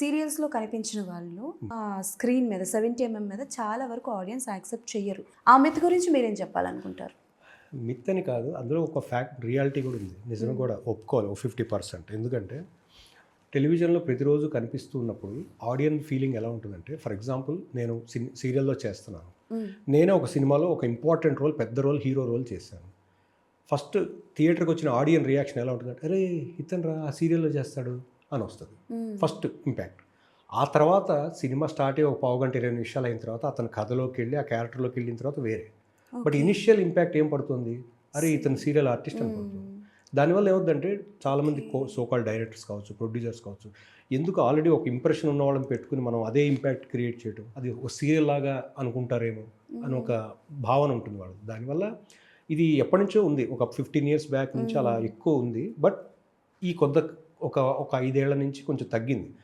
సీరియల్స్లో కనిపించిన వాళ్ళు ఆ స్క్రీన్ మీద సెవెంటీ ఎంఎం మీద చాలా వరకు ఆడియన్స్ యాక్సెప్ట్ చెయ్యరు. ఆ మిత్ గురించి మీరేం చెప్పాలనుకుంటారు? మిత్ అని కాదు అందులో ఒక ఫ్యాక్ట్ రియాలిటీ కూడా ఉంది. నిజం కూడా ఒప్పుకోవాలి ఒక ఫిఫ్టీ పర్సెంట్. ఎందుకంటే టెలివిజన్లో ప్రతిరోజు కనిపిస్తూ ఉన్నప్పుడు ఆడియన్స్ ఫీలింగ్ ఎలా ఉంటుందంటే ఫర్ ఎగ్జాంపుల్ నేను సీరియల్లో చేస్తున్నాను. నేనే ఒక సినిమాలో ఒక ఇంపార్టెంట్ రోల్ పెద్ద రోల్ హీరో రోల్ చేశాను. ఫస్ట్ థియేటర్కి వచ్చిన ఆడియన్ రియాక్షన్ ఎలా ఉంటుందంటే అరే ఇతను రా ఆ సీరియల్లో చేస్తాడు. అని వస్తుంది. First impact. ఆ తర్వాత సినిమా స్టార్ట్ అయ్యి ఒక పావు గంట ఇరవై నిమిషాలు అయిన తర్వాత అతను కథలోకి వెళ్ళి ఆ క్యారెక్టర్లోకి వెళ్ళిన తర్వాత వేరే. బట్ ఇనిషియల్ ఇంపాక్ట్ ఏం పడుతుంది? అరే ఇతను సీరియల్ ఆర్టిస్ట్ అని పడుతుంది. దానివల్ల ఏమవుతుందంటే చాలామంది కో సోకాల్ డైరెక్టర్స్ కావచ్చు ప్రొడ్యూసర్స్ కావచ్చు ఎందుకు ఆల్రెడీ ఒక ఇంప్రెషన్ ఉన్న వాళ్ళని పెట్టుకుని మనం అదే ఇంపాక్ట్ క్రియేట్ చేయడం అది ఒక సీరియల్ లాగా అనుకుంటారేమో అని ఒక భావన ఉంటుంది వాళ్ళు దానివల్ల ఇది ఎప్పటి నుంచో ఉంది. ఒక ఫిఫ్టీన్ ఇయర్స్ బ్యాక్ నుంచి అలా ఎక్కువ ఉంది. బట్ ఈ కొద్ద ఒక ఒక ఐదేళ్ళ నుంచి కొంచెం తగ్గింది.